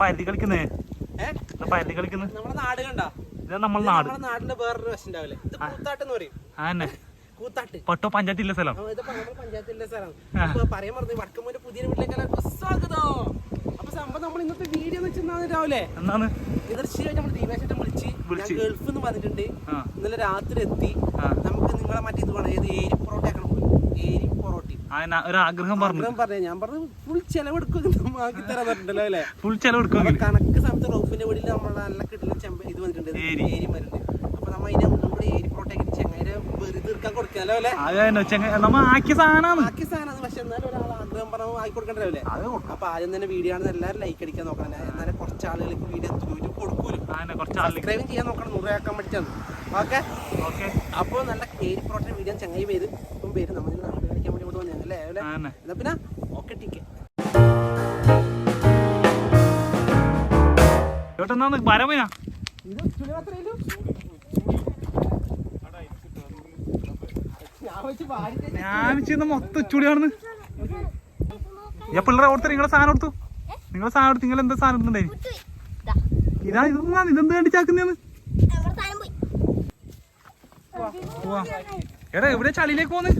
പരുതി കളിക്കുന്നേ? പരുതി കളിക്കുന്നത് നമ്മുടെ നാട് കണ്ടോ ഇത് നാട്. നമ്മുടെ നാടിന്റെ വേറൊരു വശം ഉണ്ടാവില്ലേ? ഇത് കൂത്താട്ട് എന്ന് പറയും. ആ തന്നെ. കൂത്താട്ട് പട്ടോ പഞ്ചായത്തിലെ സ്ഥലം. പഞ്ചായത്തിലെ പറയാൻ പുതിയ വീട്ടിലേക്ക് എല്ലാവർക്കും സ്വാഗതം അപ്പൊ സംഭവം നമ്മൾ ഇന്നത്തെ വീഡിയോ എന്ന് വെച്ചാൽ രാവിലെ എന്താണ് തീർച്ചയായും നമ്മൾ ദീപേശേട്ടൻ വിളിച്ച്. ഗൾഫിൽ നിന്ന് വന്നിട്ടുണ്ട്. ഇന്നലെ രാത്രി എത്തി. നമുക്ക് നിങ്ങളെ മറ്റേ ഇത് വേണം. ഏത് ഏരി പൊറോട്ട ആക്കണം പോയി ഏരി പൊറോട്ടി ആ ഞാൻ ഒരു ആഗ്രഹം പറഞ്ഞു. പറഞ്ഞു ഞാൻ പറഞ്ഞു ഫുൾ ചെലവെടുക്കും ആക്കി തരാൻ അല്ലേ? ഫുൾ കണക്ക് സമയത്ത് റോഫിന്റെ വീട്ടിൽ നമ്മളെ നല്ല കിട്ടുന്ന ചെമ്പ ഇത് വന്നിട്ടുണ്ട്. ഏരി. വരുന്നുണ്ട് അപ്പൊ നമ്മ അതിനെ നമ്മുടെ ഏരി പൊറോട്ടയ്ക്ക് ചെങ്ങായിരെ വെറുതെ തീർക്കാൻ കൊടുക്കാലോ അല്ലേ? നമ്മ ആക്കിയ സാധനമാണ് പക്ഷെ എന്നാലും ഒരാൾ ആഗ്രഹം പറഞ്ഞു ആക്കി കൊടുക്കണ്ടല്ലേ അപ്പൊ ആദ്യം തന്നെ വീഡിയോ ആണ് എല്ലാവരും ലൈക്ക് അടിക്കാൻ നോക്കണം. എന്നാലും കുറച്ച് ആളുകൾക്ക് വീഡിയോ യൂട്യൂബ് കൊടുക്കൂലും. സബ്സ്ക്രൈബ് ചെയ്യാൻ നോക്കണം. നൂറാക്കാൻ പഠിച്ചാണ് ഓക്കെ ഓക്കെ അപ്പോൾ നല്ല ഏരി പൊറോട്ട വീഡിയോ ചങ്ങായി പേര്. ഇപ്പം പേര് നമ്മൾ നാട് കളിക്കാൻ വേണ്ടി ഇവിടെ വന്നേ അല്ലേ? എന്നാ പിന്നെ ഓക്കെ ഞാൻ ചെയ്യുന്ന മൊത്തം ചുളിയാണെന്ന്. ഞാൻ പിള്ളേരെ ഓർത്തർ നിങ്ങളെ സാധനം എടുത്തു നിങ്ങളെ സാധനം എടുത്ത് നിങ്ങൾ എന്താ സാധനം എടുത്തുണ്ടായി ഇതാ ഇതൊന്നാണ് ഇതെന്ത് കണ്ടിച്ചാക്കുന്നേന്ന്? എടാ എവിടെ ചളിയിലേക്ക് പോന്ന്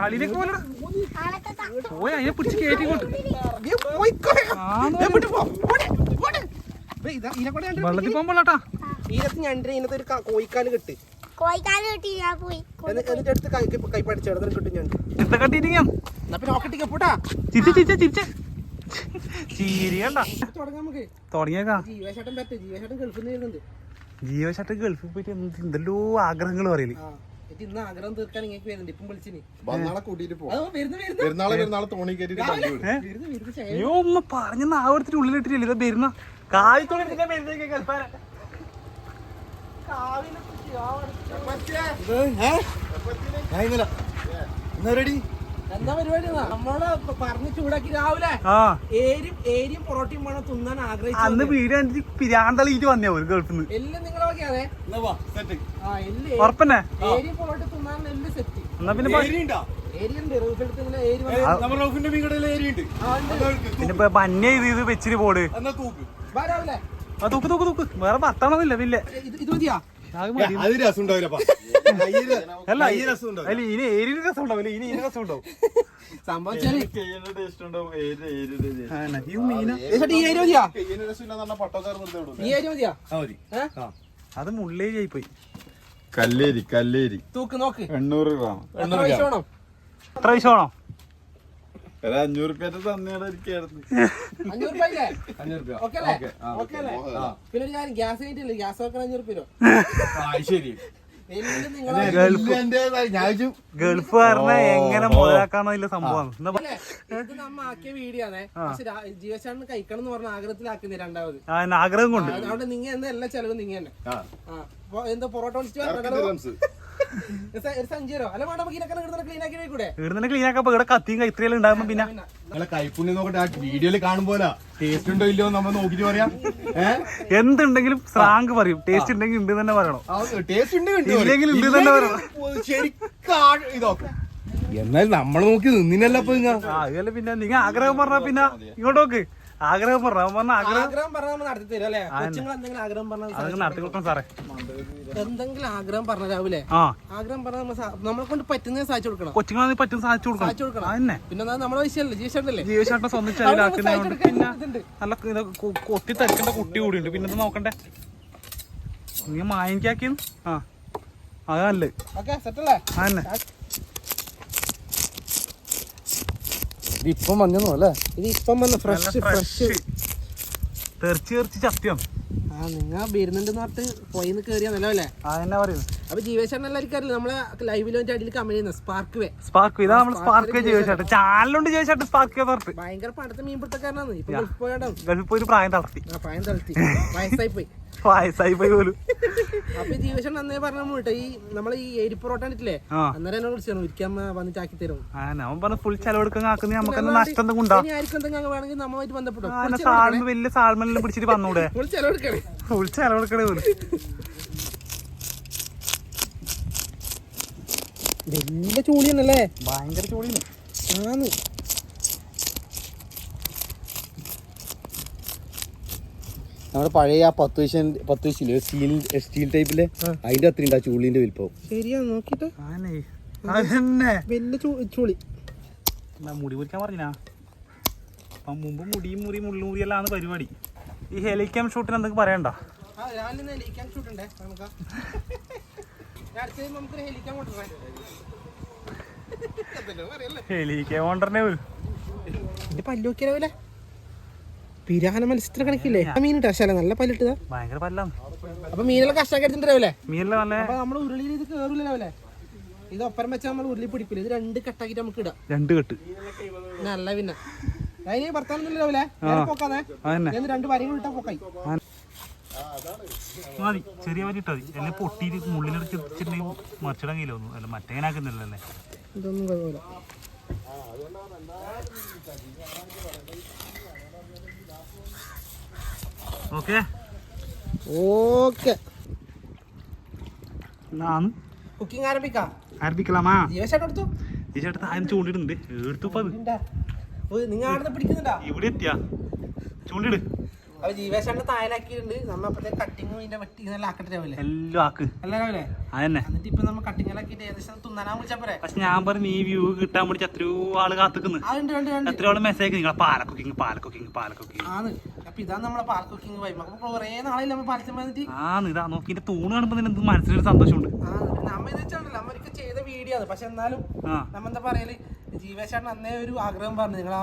ചളിയിലേക്ക് പോലെ പോയ അതിനെ പിടിച്ച് കയറ്റി കൊണ്ട് നീ പോയിക്കോ. പോ. ഓട്, ഓട്. ഇതാ, ഇതിനെ കൊണ്ട് കണ്ടിട്ട് വെള്ളത്തിൽ പോകുമ്പോളാട്ടാ ഈരത്ത് ഞണ്ടിന് ഇതിനകത്ത് ഒരു കോയിക്കാൽ കിട്ടി. ജീവശട്ടം ഗൾഫിൽ പോയിട്ട് എന്ത് എന്തെല്ലോ ആഗ്രഹങ്ങൾ പറയൽ. എന്നിട്ട് ഇന്ന് ആഗ്രഹം തീർക്കാൻ ഇങ്ങനെ വരുന്നുണ്ട്. ഇപ്പം വിളിച്ചിനി. വന്നാളെ കൂട്ടിട്ട് പോ അത് വരുന്നു വരുന്നു. പെരുന്നാളെ പെരുന്നാളെ തോണി കയറ്റിട്ട് തല്ലി വിടും ഏ? വരുന്നു വരുന്നു ചേ- അയ്യോ ഒന്ന് പറഞ്ഞ നാവെടുത്തിട്ട് ഉള്ളിലിട്ടില്ല ഇത് വരുന്ന. കായ്ത്തോടെ എന്താ പരിപാടി നമ്മൾ പറഞ്ഞ് ചൂടാക്കി രാവിലെ ആ. ഏരിയും ഏരിയും പൊറോട്ടയും വേണം തിന്നാൻ ആഗ്രഹിച്ചു അന്ന് വീട് കണ്ടിട്ട് പിരാന്തളിയിട്ട് വന്നേ ഒരു ഗൾഫിൽ നിന്ന് എല്ലാം നിങ്ങൾ നോക്കിയാതെ ഉറപ്പന്നെ ഏരിയും പൊറോട്ട തിന്നാൻ എല്ലാം സെറ്റ് എന്നാ പിന്നെ ഇത് ഇത് വെച്ചിട്ട് പോട്. തൂക്ക്. തൂക്ക് തൂക്ക് വേറെ ഭർത്താവണമെന്നില്ല പിന്നെ. ഇത് മതിയാ? അത് രസം ഉണ്ടാവില്ലപ്പാ അല്ല ഈ രസം ഉണ്ടാവും. അല്ല? ഇനി രസം ഉണ്ടാവില്ല ഇനി രസം ഉണ്ടാവും? അത് മുള്ളേരി പോയി കല്ലേരി കല്ലേരി. തൂക്ക് നോക്ക്. എണ്ണൂറ് ഗ്രാം. എത്ര പൈസ വേണം? ഒരു അഞ്ഞൂറ് പേറ്റ തന്നെയാണ് ഇരിക്കായിരുന്നു അഞ്ഞൂറ് രൂപ ഇല്ലേ അഞ്ഞൂറ് രൂപ ഓക്കെ. അല്ലേ? ഓക്കെ, അല്ലേ പിന്നെ ഒരു കാര്യം ഗ്യാസ് കഴിഞ്ഞിട്ടില്ലേ ഗ്യാസ് വെക്കാൻ അഞ്ഞൂറ് രൂപ ആ, ശരി. എങ്ങനെ സംഭവം. ഇത് നമ്മ ആക്കിയ വീഡിയോ ആണ് പക്ഷെ ജീവശാണ് കഴിക്കണം എന്ന് പറഞ്ഞ ആഗ്രഹത്തിലാക്കുന്ന രണ്ടാമത്. ആ, ആഗ്രഹം കൊണ്ട്. അവിടെ നിങ്ങ എന്താ എല്ലാ ചെലവും നിങ്ങ തന്നെ. എന്താ പൊറോട്ട ക്ലീൻ ആക്കി ഇവിടെ കത്തിയും കൈത്രയെല്ലാം ഉണ്ടാകുമ്പോ പിന്നെ നിങ്ങളെ കൈപ്പുണ്യം നോക്കട്ടെ. ആ വീഡിയോയിൽ കാണുമ്പോല. ടേസ്റ്റ് ഉണ്ടോ ഇല്ലയോ നമ്മൾ നോക്കിട്ട് പറയാം. എന്തുണ്ടെങ്കിലും സ്രാങ്ക് പറയും. ടേസ്റ്റ് ഉണ്ടെങ്കിൽ ഉണ്ട് തന്നെ പറയണം. ടേസ്റ്റ് ഉണ്ട് ഉണ്ട് ഇല്ലെങ്കിൽ ഉണ്ട് തന്നെ പറയണം. ശരിക്കും ഇതൊക്കെ. എന്നാൽ നമ്മൾ നോക്കി നിന്നില്ലല്ലോ പിന്നെ. നിങ്ങൾ ആഗ്രഹം പറഞ്ഞാ പിന്നെ ഇങ്ങോട്ട് നോക്ക്. ആഗ്രഹം പറഞ്ഞു? അവൻ പറഞ്ഞ ആഗ്രഹം? ആഗ്രഹം പറഞ്ഞാൽ നമ്മൾ നടത്തി തരും അല്ലേ കൊച്ചുങ്ങൾ എന്തെങ്കിലും ആഗ്രഹം പറഞ്ഞാൽ അതൊക്കെ നടത്തി കൊടുക്കണം സാറേ. എന്തെങ്കിലും ആഗ്രഹം പറഞ്ഞ രാവിലെ. ആ. ആഗ്രഹം പറഞ്ഞാൽ നമ്മൾ സാ- നമ്മളെ കൊണ്ട് പറ്റുന്ന സാധിച്ചു കൊടുക്കണം. കൊച്ചുങ്ങളെ പറ്റും സാധിച്ചു സാധിച്ചു കൊടുക്കണം. കൊടുക്കണം അതന്നെ പിന്നെ എന്താ നമ്മളെ വിഷയമല്ലേ? ജീവശാട്ടല്ലേ ജീവശാട്ടം സ്വന്തം ചെലവിലാക്കുന്നതുകൊണ്ട് പിന്നെ നല്ല ഇത് കൊ- കൊത്തി തരക്കേണ്ട കുട്ടി കൂടിയുണ്ട് പിന്നെ ഇത് നോക്കണ്ടേ? നീ മായനിക്കാക്കിയത് ആ. അതല്ലേ ഓക്കെ സെറ്റല്ലേ അതന്നെ ഇതിപ്പം വന്നു അല്ലേ? ഇത് ഇപ്പം വന്ന ഫ്രഷ് ഫ്രഷ് തെറിച്ച് തെറിച്ച് സത്യം ആ നിങ്ങൾ വരുന്നുണ്ടെന്ന് പറഞ്ഞിട്ട് പോയിന്ന് കേറിയാന്നല്ലോ അല്ലേ? അതന്നെ പറയുന്നത് അപ്പൊ ജീവശാട്ടൻ എല്ലാവർക്കും നമ്മളെ ലൈവിൽ വേണ്ടി അടിയിൽ കമന്റ് ചെയ്യുന്ന സ്പാർക്ക് വേ. സ്പാർക്ക് ഇതാ നമ്മൾ സ്പാർക്ക് ജീവശാട്ടം ചാനലുണ്ട് ജീവശാട്ടം സ്പാർക്ക് പറഞ്ഞിട്ട്. ഭയങ്കര പണ്ടത്തെ മീൻപിടുത്തക്കാരനാണ് ഇപ്പൊ ഗൾഫ് പോയാണ്ടാവും ഗൾഫ് പോയി ഒരു പ്രായം തളർത്തി. ആ പയം തളർത്തി. വയസ്സായി പോയി. വയസ്സായി പോയി പോലും. അപ്പൊ ജീവശൻ അന്നേ പറഞ്ഞ മുട്ട ഈ നമ്മളെ ഈ എരി പൊറോട്ട ഇട്ടില്ലേ ആ. അന്നേരം എന്നോട് വിളിച്ചാണ് ഒരിക്കാൻ വന്നിട്ട് ആക്കി തരും. ഞാൻ പറഞ്ഞ ഫുൾ ചെലവെടുക്കാൻ ആക്കുന്ന നമുക്ക് നഷ്ടം എന്തെങ്കിലും ഉണ്ടാവും എന്തെങ്കിലും വേണമെങ്കിൽ നമ്മളുമായിട്ട് ബന്ധപ്പെടും ആ സാൽമ വലിയ സാൽമനെല്ലാം പിടിച്ചിട്ട് വന്നൂടെ? ഫുൾ ചെലവെടുക്കണേ. ഫുൾ ചെലവെടുക്കണേ പോലും. വലിയ ചൂളിയാണല്ലേ? ഭയങ്കര ചൂളിയാണ്. ആന്ന്. നമ്മുടെ പഴയ ആ പത്ത് വയസ്സ് പത്ത് വയസ്സില്ലേ സ്റ്റീൽ സ്റ്റീൽ ടൈപ്പിലെ അതിന്റെ അത്ര ഉണ്ട് ആ ചുള്ളിന്റെ വലിപ്പം. ശരിയാ നോക്കിട്ട് വലിയ ചുളി. മുടി മുറിക്കാൻ പറഞ്ഞാ അപ്പം മുമ്പ് മുടിയും മുറി മുള്ളു മുറിയെല്ലാം പരിപാടി. ഈ ഹെലിക്യാം ഷൂട്ടിന് എന്തൊക്കെ പറയണ്ട? ആ ഹെലിക്കാം ഹെലിക്കാം ഹെലിക്കാം ഹെലിക്കാം നമുക്ക് ഹെലിക്കാം കഴിയുമ്പോ നമുക്ക് ഹെലിക്കാൻ കൊണ്ടുവരാം. ഹെലിക്യാം കൊണ്ടേ എന്റെ പല്ല് നോക്കിയാലേ പിരാന മത്സ്യത്തിന് കണക്കില്ലേ? മീൻ ഇട്ടാ ശല നല്ല പല്ലിട്ടതാ. ഭയങ്കര പല്ലാണ് അപ്പൊ മീനെല്ലാം കഷ്ടാക്കി എടുത്തിട്ടുണ്ടാവില്ലേ മീനല്ല നല്ല അപ്പൊ നമ്മൾ ഉരുളിയിൽ ഇത് കേറൂലല്ലേ ഇത് ഒപ്പരം വെച്ചാൽ നമ്മൾ ഉരുളി പിടിക്കില്ല ഇത് രണ്ട് കട്ടാക്കിട്ട് നമുക്ക് ഇടാം. രണ്ട് കെട്ട്. നല്ല പിന്നെ. അതിന് ഭർത്താവില്ലേ പോക്കാതെ. രണ്ട് വരങ്ങൾ ഇട്ടാ പോക്കായി. മതി. ചെറിയ വരി ഇട്ടാ മതി. എന്നെ പൊട്ടിയിട്ട് മുള്ളിലെടുത്ത് വെച്ചിട്ടുണ്ടെങ്കിൽ മറിച്ചിടാൻ കയ്യില്ല ഒന്നും അല്ല മറ്റേനാക്കുന്നില്ലല്ലേ ഇതൊന്നും കുഴപ്പമില്ല ഓക്കെ? ഓക്കെ. കുക്കിംഗ് ആരംഭിക്കാം. ആരംഭിക്കലാമാ? ഈ ചേട്ടത്ത് ആരും ചൂണ്ടിടുന്നുണ്ട്. എടുത്തുപ്പോ അത്. നിങ്ങൾ ആടുന്ന് പിടിക്കുന്നുണ്ടോ? ഇവിടെ എത്തിയാ. ചൂണ്ടിട്. അപ്പൊ തായലാക്കിയിട്ടുണ്ട് നമ്മ കട്ടിങ്ങും ഇതിന്റെ വെട്ടി നല്ല ആക്കട്ടെ രാവിലെ. എല്ലാം ആക്ക്. എല്ലാം രാവിലെ? അതന്നെ. എന്നിട്ട് ഇപ്പൊ നമ്മ ഏകദേശം തിന്നാനാ വിളിച്ചാ പോരെ? പക്ഷെ ഞാൻ പറഞ്ഞു ഈ വ്യൂ കിട്ടാൻ വേണ്ടി എത്രയോ ആൾ കാത്തുക്കുന്നു. എത്രയോ ആൾ മെസ്സേജ് നിങ്ങളെ Pala cooking Pala cooking Pala cooking ആണ്. അപ്പൊ ഇതാണ് നമ്മളെ പാൽ കുക്കിംഗ് വൈബ് അപ്പൊ കുറെ പാലത്തിൽ വന്നിട്ട് ആന്ന് ഇതാ നോക്കി തൂണ് കാണുമ്പോ മനസ്സിലൊരു സന്തോഷമുണ്ട്. ആ നമ്മ ഇത് വെച്ചാണല്ലോ നമ്മ ഒരിക്കൽ ചെയ്ത വീഡിയോ ആണ് പക്ഷെ എന്നാലും ആ. നമ്മ എന്താ പറയൽ? ജീവേശാണ് അന്നേ ഒരു ആഗ്രഹം പറഞ്ഞു. നിങ്ങൾ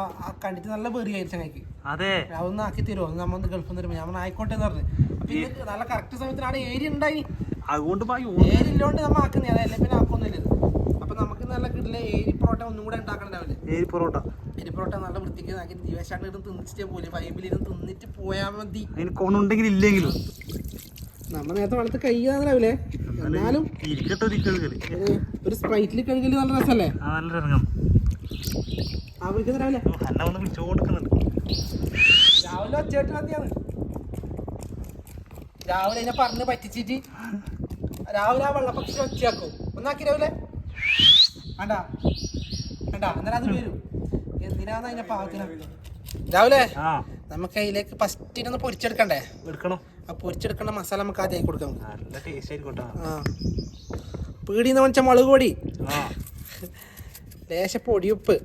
കണ്ടിട്ട് നല്ല ചങ്ങയ്ക്ക്. അതെ. അതൊന്ന് ആക്കി തരുമോ നമ്മ ഒന്ന് ഗൾഫിൽ നിന്ന് വരുമ്പോ. ഞാൻ ആയിക്കോട്ടെ എന്ന് പറഞ്ഞു. അപ്പൊ ഇത് നല്ല കറക്റ്റ് സമയത്തിനാണ് ഏരിയ ഉണ്ടായി. അതുകൊണ്ട് ഏരിയ ഏരി ഇല്ലോണ്ട് നമ്മ ആക്കുന്നില്ല അല്ലെങ്കിൽ പിന്നെ ആക്കൊന്നുമില്ല നല്ല കിട്ടില്ല ഏരി പൊറോട്ട ഒന്നും കൂടെ ഉണ്ടാക്കണ്ടാവില്ലേ ഏരി പൊറോട്ട. ഏരി പൊറോട്ട നല്ല വൃത്തിക്ക് ആക്കി ദിവസാണ്ട് ഇരുന്ന് തിന്നിച്ചിട്ടേ പോലെ ഫൈബിലിരുന്ന് തിന്നിട്ട് പോയാൽ മതി. അതിന് കോണുണ്ടെങ്കിൽ ഇല്ലെങ്കിലും. നമ്മ നേരത്തെ വളർത്ത് കഴിയാതാവില്ലേ എന്നാലും ഒരു സ്പ്രൈറ്റിൽ കഴുകൽ നല്ല രസമല്ലേ? നല്ല ഇറങ്ങാം ആ വിളിക്കുന്ന രാവിലെ. രാവിലെ ഒച്ചയായിട്ട് മതിയാണ് രാവിലെ എന്നെ പറഞ്ഞ് പറ്റിച്ചിട്ട് രാവിലെ ആ വെള്ളപ്പക്ഷി ഒച്ചയാക്കും. ഒന്നാക്കി രാവിലെ. വേണ്ടാ. വേണ്ടാ എന്നാലും അത് വരും. എന്തിനാന്ന് അതിനെ പാകത്തിന്? രാവിലെ നമുക്ക് അതിലേക്ക് ഫസ്റ്റിനൊന്ന് പൊരിച്ചെടുക്കണ്ടേ? എടുക്കണം. ആ പൊരിച്ചെടുക്കേണ്ട മസാല നമുക്ക് ആദ്യം കൊടുക്കാം. നല്ല ടേസ്റ്റ് ആയിരിക്കോട്ടെ ആ. പീടിന്ന് വെച്ച മുളക് പൊടി. ലേശ പൊടിയുപ്പ്.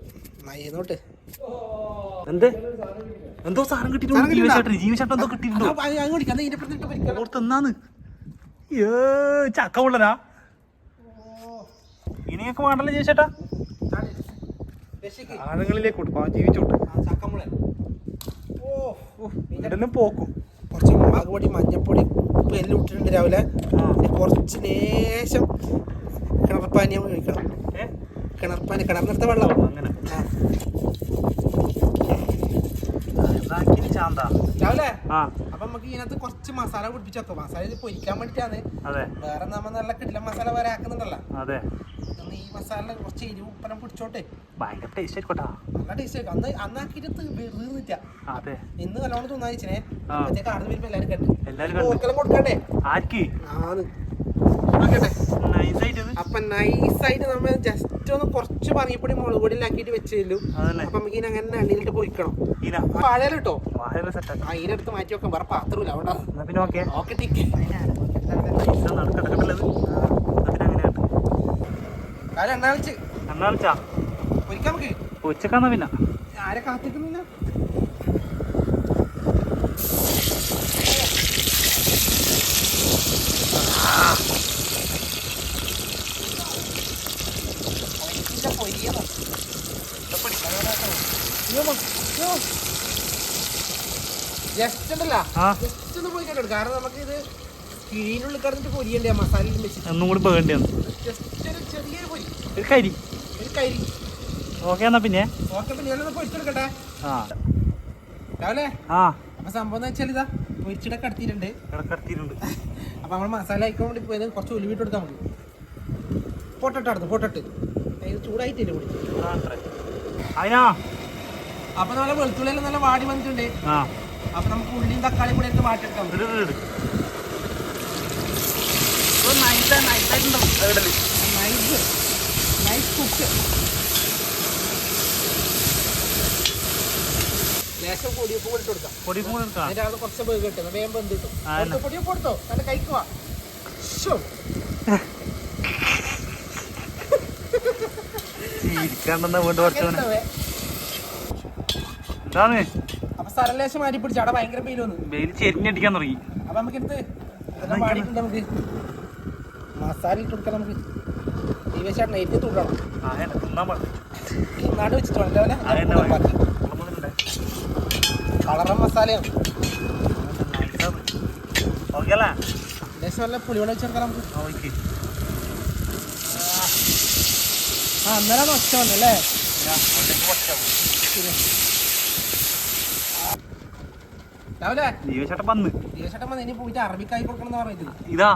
മയ്യന്നോട്ട് എന്ത്? എന്തോ സാധനം കിട്ടിയിട്ടുണ്ട്? ജീവശാട്ടൻ ജീവശാട്ടൻ എന്തോ കിട്ടിയിട്ടുണ്ടോ? ഏ ചക്ക ഉള്ളനാ ഇനിയൊക്കെ വേണ്ടല്ലോ ജീവശേട്ടാ രക്ഷിക്ക് ആഴങ്ങളിലേക്ക് കൊടുക്കാം ജീവിച്ചോട്ട്. ആ ഓ ഇതെല്ലാം പോക്കും. കുറച്ച് മുളക് പൊടി മഞ്ഞപ്പൊടി ഉപ്പ് എല്ലാം ഇട്ടിട്ടുണ്ട് രാവിലെ. പിന്നെ കുറച്ച് ലേശം കിണർപ്പാനി നമ്മൾ കഴിക്കണം കിണർപ്പാനി കിണറിനടുത്ത വെള്ളം അങ്ങനെ. രാവിലെ? അപ്പൊ നമുക്ക് ഇതിനകത്ത് കുറച്ച് മസാല പിടിപ്പിച്ച് വെക്കാം. മസാല ഇത് പൊരിക്കാൻ വേണ്ടിട്ടാണ് വേറെ നമ്മ നല്ല കിടില മസാല വരെ ആക്കുന്നുണ്ടല്ലോ. ഈ മസാല കുറച്ച് എരിവ് ഉപ്പനം പിടിച്ചോട്ടെ. ഭയങ്കര ടേസ്റ്റ് ആയിക്കോട്ടാ. നല്ല ടേസ്റ്റ് ആയിരിക്കും അന്ന് അന്നാക്കിയിട്ട് വെറുതെ അതെ. ഇന്ന് നല്ലോണം തോന്നായിച്ചേ കാണുന്ന വരുമ്പോ എല്ലാവരും കണ്ടു. എല്ലാരും ഓർക്കെല്ലാം കൊടുക്കണ്ടേ? ആർക്ക്? ആണ് അപ്പൊ നൈസായിട്ട് നമ്മൾ ജസ്റ്റ് ഒന്ന് കുറച്ച് പനിപ്പൊടി മുളക് പൊടിയിലാക്കിയിട്ട് വെച്ചു അപ്പൊ നമുക്ക് ഇനി അങ്ങനെ എണ്ണയിലിട്ട് പൊരിക്കണം. ഇന കേട്ടോ ഇതിനെടുത്ത് മാറ്റി വെക്കാം. വേറെ പാത്രമില്ല അവിടെ പിന്നെ ഓക്കെ. ഓക്കെ ടിക്ക് നടക്കട്ടല്ലത് എന്നാ പിന്നെ അങ്ങനെ ആട്ട് കാര്യം എണ്ണ വെച്ച് എന്നാ വിളിച്ചാ പൊരിക്കാം നമുക്ക് ഉച്ചക്കാന്നാ പിന്നെ. ആരെ കാത്തിക്കുന്നില്ല ജസ്റ്റ് ഉണ്ടല്ലോ ജസ്റ്റ് ഒന്ന് കാരണം നമുക്ക് ഇത് കിഴിനുള്ളിൽ കിടന്നിട്ട് പൊരിയണ്ടേ മസാല വെച്ചിട്ട്. ഒന്നും കൂടി പോകേണ്ടി ചെറിയൊരു പൊരി. ഒരു കരി. ഒരു കരി. ഓക്കെ എന്നാ പിന്നെ? ഓക്കെ പിന്നെ പൊരിച്ചെടുക്കട്ടെ ആ. രാവിലെ? ആ. അപ്പൊ സംഭവം എന്ന് വെച്ചാൽ ഇതാ പൊരിച്ചിടെ കടത്തിയിട്ടുണ്ട്. അപ്പൊ നമ്മൾ മസാല അയക്കാൻ വേണ്ടി പോയത് കുറച്ച് ഉലുവിട്ട് കൊടുത്താൽ മതി. പൊട്ടട്ട് അടുത്ത് പൊട്ടട്ട്. ചൂടായിട്ടില്ല പൊടി? അതിനാ അപ്പൊ നല്ല വെളുത്തുള്ളി നല്ല വാടി വന്നിട്ടുണ്ട്. അപ്പൊ നമുക്ക് ഉള്ളിയും തക്കാളിയും കൂടെ എടുത്ത് വാട്ടിയെടുക്കാം. നൈസായിട്ടുണ്ടാവും ഇടൽ നൈസ് കുക്ക് ലേശം പൊടിയൊക്കെ കൂടി ഇട്ട് കൊടുക്കാം. പൊടി കൂടെ എടുക്കാം അതിന്റെ അത് കുറച്ച് വേഗം കിട്ടും വേഗം കിട്ടും. ആ, കൊടുത്തോ, കൊടുത്തോ? നല്ല എന്താണ് അപ്പൊ സ്ഥലം ലേശം മാറ്റി പിടിച്ചു അവിടെ ഭയങ്കര പെയിൽ വന്നു. വെയിൽ ചെരിഞ്ഞടിക്കാൻ തുടങ്ങി. അപ്പൊ നമുക്ക് എടുത്ത് പാടിയിട്ടുണ്ട് നമുക്ക്. മസാല ഇട്ട് കൊടുക്കാം നമുക്ക്. ദിവസം നെയ്റ്റ് തുടരണം നാട് വെച്ചിട്ട് വേണം അല്ലേ അതന്നെ അവനെ? ബാക്കി കുളമ്പുന്നുണ്ടേ കളറും മസാലയും. അല്ലേ? ലേശം നല്ല പുളിവെള്ളം വെച്ചെടുക്കാം നമുക്ക്. ആ അന്നേരം ഒച്ച വന്നല്ലേ? വന്ന്. വന്ന് ഇനി പോയിട്ട് അറബിക്കായി കൊടുക്കണം എന്ന് ഇതാ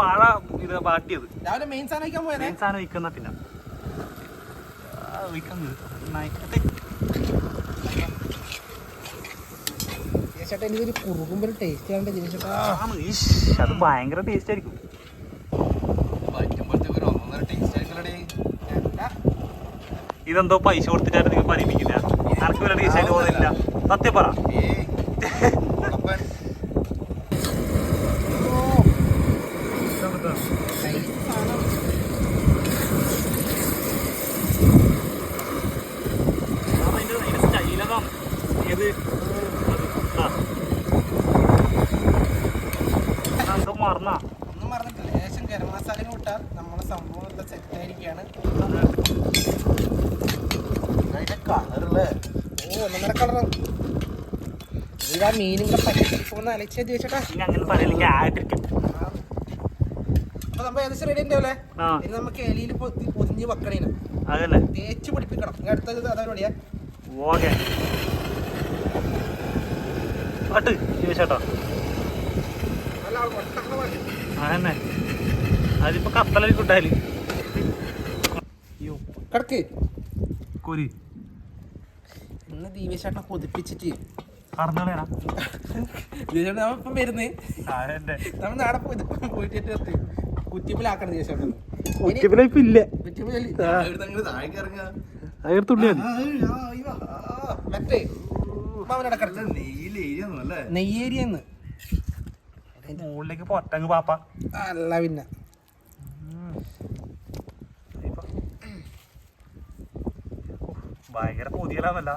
വാഴ ഇത് ബാട്ടിയത് രാവിലെ മെയിൻ സാധനം കഴിക്കാൻ പോയതേ? മെയിൻ സാധനം വിൽക്കുന്ന പിന്നെ. ആ, വിൽക്കുന്നത് നൈറ്റ് ചേട്ടാ എനിക്കൊരു കുറുകുമ്പോ ഒരു ടേസ്റ്റ് ആണ് ചേട്ടാ ആണ് അത് ഭയങ്കര ടേസ്റ്റ് ആയിരിക്കും. ഇതെന്തോ പൈസ കൊടുത്തിട്ടായിരുന്നു നിങ്ങൾ ടേസ്റ്റ് ആയിട്ട് പോകുന്നില്ല സത്യം പറ ഏയ് ഉളപ്പൻ. മറന്നാ ഒന്നും മറന്നിട്ടില്ല ലേശം ഗരം മസാല കൂട്ടാൽ നമ്മളെ സംഭവം സെറ്റ് ആയിരിക്കുകയാണ് അതിന്റെ കളറല്ലേ ഓ ഒന്നര ഇതാ മീനും കൂടെ പറ്റിപ്പോന്ന് അലക്ഷ്യ ചേട്ടാ ഇനി അങ്ങനെ പറയില്ലെങ്കിൽ ആയിട്ടിരിക്കും. അപ്പൊ നമ്മൾ ഏകദേശം റെഡി ഉണ്ടാവില്ലേ ഇനി നമുക്ക് എലിയിൽ പൊത്തി പൊതിഞ്ഞ് വെക്കണേന്. അതല്ലേ തേച്ച് പിടിപ്പിക്കണം. അടുത്തത് അതാ ഓക്കെ പാട്ട് ചോദിച്ചേട്ടോ. അതന്നെ. അതിപ്പോ കത്തലായിരിക്കും കിട്ടാൽ കിടക്ക്. കോരി. ഇന്ന് ദീപേശേട്ടനെ കൊതിപ്പിച്ചിട്ട്. ദീപേശേട്ടൻ നമ്മ ഇപ്പം വരുന്നേ. നമ്മൾ നാടെ പോയി പോയിട്ട് കുറ്റിപ്പിലാക്കണം ദീപേശേട്ടൻ ഇല്ല. കുറ്റിപ്പിലി നെയ്യേരിയെന്ന് മുകളിലേക്ക് പൊട്ടങ്ങ് പാപ്പ. അല്ല പിന്നെ. ഇപ്പൊ ഭയങ്കര പൊതിയലാന്നല്ല.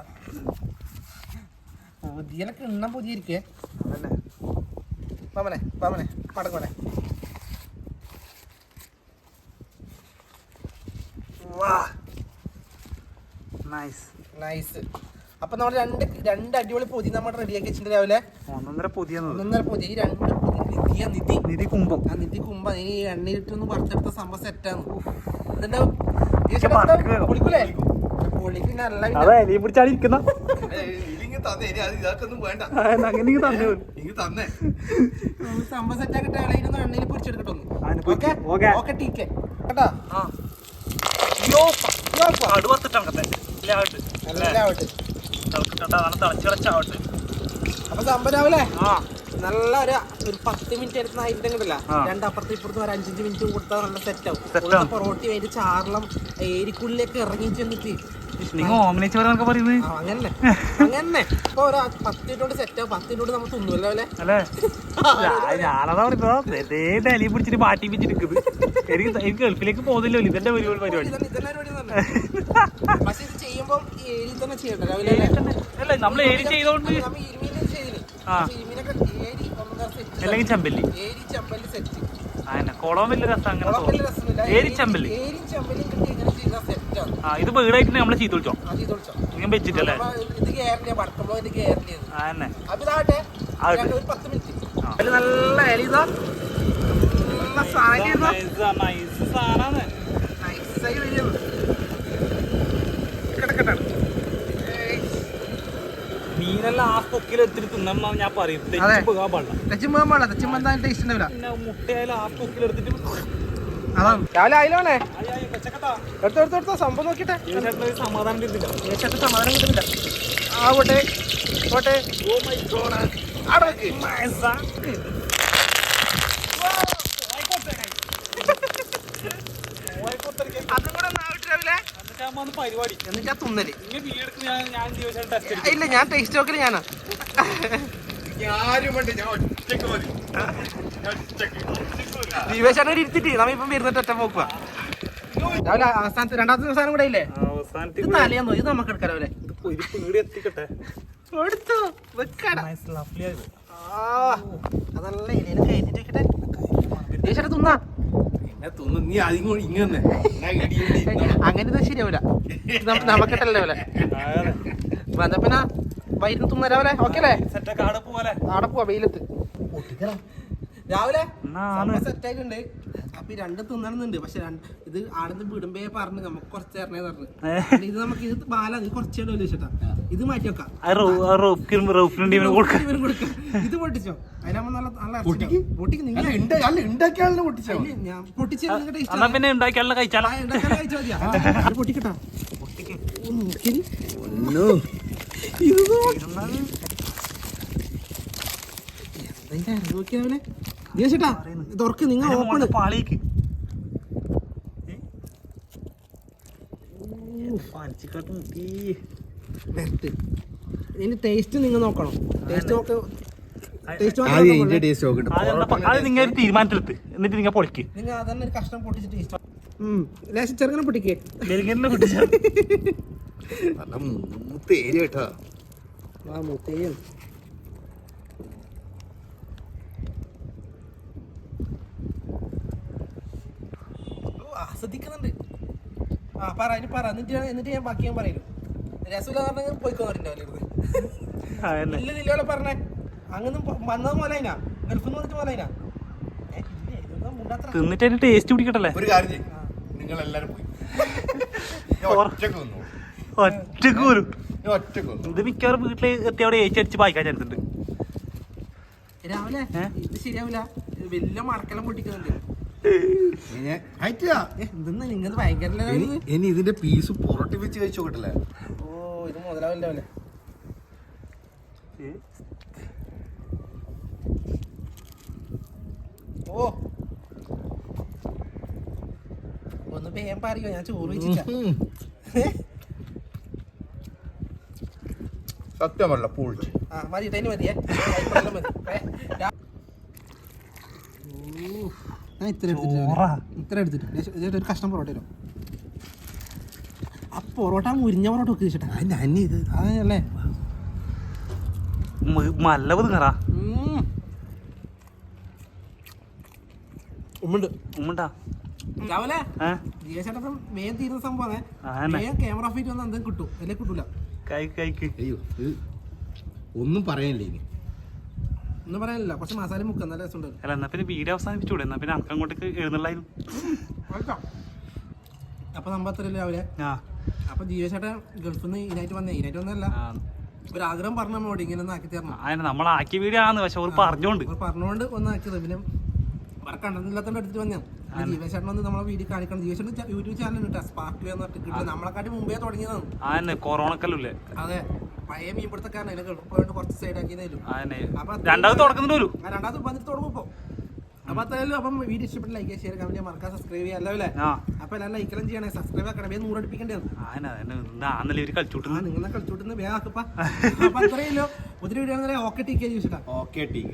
പുതിയനൊക്കെ എണ്ണം പുതിയിരിക്കേ അതന്നെ. മാമനെ മാമനെ മടങ്ങോനെ വാ. നൈസ് നൈസ് അപ്പൊ നമ്മൾ രണ്ട് രണ്ട് അടിപൊളി പൊതി നമ്മൾ റെഡിയാക്കി വെച്ചിട്ടുണ്ട് രാവിലെ. ഒന്നൊന്നര പൊതിയെന്നത് ഒന്നൊന്നര പൊതി. ഈ രണ്ട് നിധിയ നിധി നിധി. കുംഭം ആ നിധി കുമ്പ. ഈ എണ്ണയിട്ടൊന്ന് പറിച്ചെടുത്ത സംഭവം സെറ്റാണ് ഇതിന്റെ പക്ഷെ അതെ എലിയെ പിടിച്ചാണ് ഇരിക്കുന്ന. അങ്ങനെ തന്നു. തന്നെ. സംഭവം സെറ്റാക്കിട്ട് ഓക്കെ. ഓക്കേ. ടീക്കെ കേട്ടാ? ആ. അയ്യോ അപ്പൊ സംഭവം രാവിലെ? ആ. നല്ല ഒരു ഒരു പത്ത് മിനിറ്റ് എടുത്ത് ആയിരുന്നില്ല രണ്ടപ്പുറത്ത് ഇപ്പുറത്ത് ഒരു അഞ്ചഞ്ച് മിനിറ്റ് കൊടുത്താൽ നല്ല സെറ്റ് ആവും. പൊറോട്ടി അതിന്റെ ചാറളം ഏരിക്കുള്ളിലേക്ക് ഇറങ്ങി ചെന്നിട്ട് നിങ്ങൾ പറയാനൊക്കെ പറയുന്നത്? അങ്ങനെ അങ്ങനെ ഇപ്പൊ ഒരു പത്ത് മിനിറ്റ് സെറ്റ് പത്ത് മിനിറ്റ് നമ്മൾ തിന്നുമല്ലോ അല്ലേ? ഞാനതാ പറയുന്നത് പിടിച്ചിട്ട് എനിക്ക് എനിക്ക് ഗൾഫിലേക്ക് പോകുന്നില്ലോ ഇതെന്റെ പരിപാടി. പക്ഷെ ഇത് ചെയ്യുമ്പോ ഈ ഏരി തന്നെ ചെയ്യണ്ട രാവിലെ അല്ലേ? അല്ല നമ്മൾ ഏരി ചെയ്തോണ്ട് നമ്മ ഇരുമീനും ചെയ്തിന്. ഇരുമീനൊക്കെ അല്ലെങ്കിൽ ചെമ്പല്ലി? ഏരി ചെമ്പല്ലി സെറ്റ് അതന്നെ വലിയ രസം അങ്ങനെ തോന്നും ഏരി ചെമ്പല്ലി. ഏരിയും ചെമ്പല്ലിയും കിട്ടി ഇങ്ങനെ ചെയ്താൽ സെറ്റാണ് ആ. ഇത് വീടായിട്ട് നമ്മൾ ചെയ്ത് വിളിച്ചോ വിളിച്ചോ ഞാൻ വെച്ചിട്ടല്ലേ? ഇത് കേരളീയ വടക്കുമ്പോ ഇത് കേരളീയ അതന്നെ. രണ്ട് ഒരു പത്ത് മിനിറ്റ് നല്ല ഇല ഇതാ. നല്ല സാരി ഇതാ. നൈസായി വരുന്നു. കിടക്കട്ടെ. മീനെല്ലാം ആ കൊക്കിലെടുത്തിട്ട് തിന്നണം ഞാൻ പറയും. തെച്ചു പോകാൻ പാടില്ല. തെച്ചും പോകാൻ പാടില്ല. തെച്ചും എന്തായാലും ടേസ്റ്റ് ഉണ്ടാവില്ല. പിന്നെ മുട്ടയായാലും ആ കൊക്കിലെടുത്തിട്ട് അതാണ് രാവിലെ വെച്ചേക്കട്ടാ. എടുത്തോ എടുത്തോ എടുത്തോ. സംഭവം നോക്കിട്ടെ. സമാധാനം കിട്ടില്ല. സമാധാനം കിട്ടുന്നില്ല. ആ പോട്ടെ. ഓ മൈ ഗോഡ് അവിടെ വെക്ക്. അതും കൂടെ ഒന്ന് ആവട്ടെ രാവിലെ പരിപാടി. എന്നിട്ടാ തുന്നൽ. ഇല്ല ഞാൻ ടേസ്റ്റ് നോക്കൽ ഞാനാ. ദീപേശാണ് ഇരുത്തിട്ട് നമ്മ ഇപ്പം വരുന്നിട്ട് ഒറ്റ പോക്കുക രാവിലെ അവസാനത്തെ രണ്ടാമത്തെ ദിവസം കൂടെ ഇല്ലേ? അവസാനത്തെ ഇത് തലയാന്നോ? ഇത് നമുക്ക് എടുക്കാം രാവിലെ ഒരു പീടി എത്തിക്കട്ടെ. എടുത്തു വെക്കട. അതല്ല ഇലയിൽ കഴിഞ്ഞിട്ട് വെക്കട്ടെ. തിന്നാ തുന്നാ എന്നെ തിന്നു. നീ അധികം ഇങ്ങനെ ശരിയാവൂല നമുക്കിട്ടല്ലേ പോലെ വന്ന പിന്നെ വൈകുന്നേരം തുന്ന പോലെ ഓക്കെ അല്ലേ? ആടെ പോവാ വെയിലത്ത്. രാവിലെ എന്നാണ്. അപ്പൊ ഈ രണ്ട് തിന്നണമെന്നുണ്ട് പക്ഷെ ഇത് ആടുന്ന് വിടുമ്പേ പറഞ്ഞു നമുക്ക് കുറച്ച് തരണേ പറഞ്ഞു ഇത് നമുക്ക് ഇത് ബാല നീ കുറച്ചേ ചോദിച്ചിട്ടാ. ഇത് മാറ്റി വെക്കാം. ഇത് പൊട്ടിച്ചോ? അതിനാകുമ്പോ നല്ല നല്ല പൊട്ടിക്ക്? നിങ്ങൾ പൊട്ടിച്ചോ? പിന്നെ ഉണ്ടാക്കിയാലും കഴിച്ചാലോ? പൊട്ടിക്കട്ടാ. ഇത് നോക്കിയാവനെ ചേട്ടാ തുറക്ക് നിങ്ങൾ ഓപ്പൺ. പാളിക്ക്. ഇതിന്റെ ടേസ്റ്റ് നിങ്ങൾ നോക്കണം. ടേസ്റ്റ് നോക്ക. നിങ്ങൾ തീരുമാനത്തിലെത്ത്. എന്നിട്ട് നിങ്ങൾ പൊളിക്ക്. നിങ്ങൾ അതന്നെ ഒരു കഷ്ണം പൊട്ടിച്ച് ടേസ്റ്റ് ലേശം ചെറുങ്ങനെ പൊട്ടിക്കേ. ബെലിങ്ങനെ കുട്ടിച്ച നല്ല മൂത്ത് ഏരി കേട്ടോ. ആ മുത്തയും ആസ്വദിക്കുന്നുണ്ട് ആ പറ ഇനി പറ. എന്നിട്ട് ഞാൻ- എന്നിട്ട് ഞാൻ ബാക്കി ഞാൻ പറയുന്നു രസമില്ല പറഞ്ഞാൽ പോയിക്കോ പറഞ്ഞിട്ടുണ്ടാവില്ല ഇല്ല ഇല്ല പറഞ്ഞേ. അങ്ങനെ വന്നത് മോലൈനാ ഗൾഫിൽ നിന്ന് വന്നിട്ട് മുണ്ടാത്ര. തിന്നിട്ട് അതിന്റെ ടേസ്റ്റ് പിടിക്കട്ടല്ലേ? ഒരു കാര്യം ചെയ്യും. നിങ്ങൾ എല്ലാരും പോയി. ഞാൻ ഒറ്റയ്ക്ക് വന്നു ഒറ്റയ്ക്ക് പോലും ഞാൻ ഒറ്റയ്ക്ക് വന്നു ഇത് മിക്കവാറും വീട്ടിൽ എത്തി അവിടെ വായിക്കാൻ ചാൻസുണ്ട്. രാവിലെ? ഏ? ഇത് ശരിയാവില്ല. ഇത് വലിയ മടക്കെല്ലാം പൊട്ടിക്കുന്നുണ്ട്. ഇനി ഇതിന്റെ പീസ് പുറട്ടി വെച്ച് കഴിച്ചു നോക്കട്ടല്ലേ? ഓ ഇത് മുതലാവില്ല പോലെ ഓ. ഒന്ന് വേഗം പറയോ ഞാൻ ചോറ് സത്യമല്ല പൂഴിച്ച് ആ മതി തന്നെ മതിയേ മതി. ഞാൻ ഇത്ര ഇത്ര ഒരു കഷ്ണം പൊറോട്ട തരും ആ പൊറോട്ട മുരിഞ്ഞ പൊറോട്ട ഒക്കെ ചേട്ടാ അതിന്റെ അന്യ ഇത് അതല്ലേ നല്ല പുതുങ്ങറാ ഉമ്മുണ്ട്. ഉമ്മണ്ടാ? രാവിലെ? ഏ? ജിയേശേട്ടൻ വേഗം തീരുന്ന സംഭവം. വേഗം ക്യാമറ ഫീറ്റ് വന്ന് എന്തെങ്കിലും കിട്ടും. അല്ലെ കിട്ടൂല? കഴിക്ക് കഴിക്ക് അയ്യോ ഇത് ഒന്നും പറയാനില്ല ഇനി. ഒന്നും പറയാനില്ല. കുറച്ച് മസാല മുക്ക നല്ല രസമുണ്ട്. അല്ല എന്നാ പിന്നെ വീട് അവസാനിപ്പിച്ചൂടെ? എന്നാ പിന്നെ അനക്ക് അങ്ങോട്ടേക്ക് എഴുന്നള്ളായിരുന്നു. അപ്പൊ നമ്മ അത്രയല്ലേ രാവിലെ. അപ്പൊ അപ്പൊ ജിയേശേട്ടൻ ഗൾഫിൽ നിന്ന് ഇതിനായിട്ട് വന്നേ. ഇതിനായിട്ട് വന്നല്ല. ഒരു ആഗ്രഹം പറഞ്ഞു നമ്മളോട് ഇങ്ങനെ ഒന്ന് ആക്കി തരണം. അതിന് നമ്മളാക്കിയ വീഡിയോ ആണ് പക്ഷെ അവർ പറഞ്ഞോണ്ട്. പറഞ്ഞോണ്ട് ഒന്ന് ആക്കിയത്. പിന്നെ വേറെ കണ്ടതില്ലാത്തോണ്ട് എടുത്തിട്ട് വന്നതാണ് വന്ന് നമ്മളെ വീഡിയോ കാണിക്കണം. ജീവശേട്ടൻ യൂട്യൂബ് ചാനൽ കിട്ടാ സ്പാർക്ക് എന്ന് പറഞ്ഞിട്ട് കിട്ടും. നമ്മളെക്കാട്ടി മുമ്പേ തുടങ്ങിയതാണ്. കൊറോണക്കല്ലേ അതെ. പഴയ മീൻപിടുത്തക്കാരൻ അതിനെ ഗൾഫ് പോയിട്ട് കുറച്ച് സൈഡ് ആക്കിയതായാലും അതന്നെ അപ്പൊ രണ്ടാമത് തുടക്കുന്നുണ്ട് വരും ആ രണ്ടാമത് വന്നിട്ട് തുടങ്ങുമ്പോ അപ്പൊ അത്രയല്ലോ അപ്പം വീഡിയോ ഇഷ്ടപ്പെട്ട ലൈക്ക് ഷെയർ കമന്റ് മറക്കാൻ സബ്സ്ക്രൈബ് ചെയ്യാം. അല്ലേ? അപ്പൊ എല്ലാം ലൈക്കെല്ലാം ചെയ്യണേ. സബ്സ്ക്രൈബ് ആക്കണം. വേഗം നൂറടിപ്പിക്കേണ്ടത് ആ കളിച്ചോട്ടുന്നത് നിങ്ങളെ കളിച്ചൂട്ടുന്ന വേഗം അപ്പൊ അത്രയല്ലോ ഒത്തിരി വീഡിയോ ഓക്കെ ടീക്ക് ചോദിച്ചിട്ടാ ഓക്കെ ടീക്ക്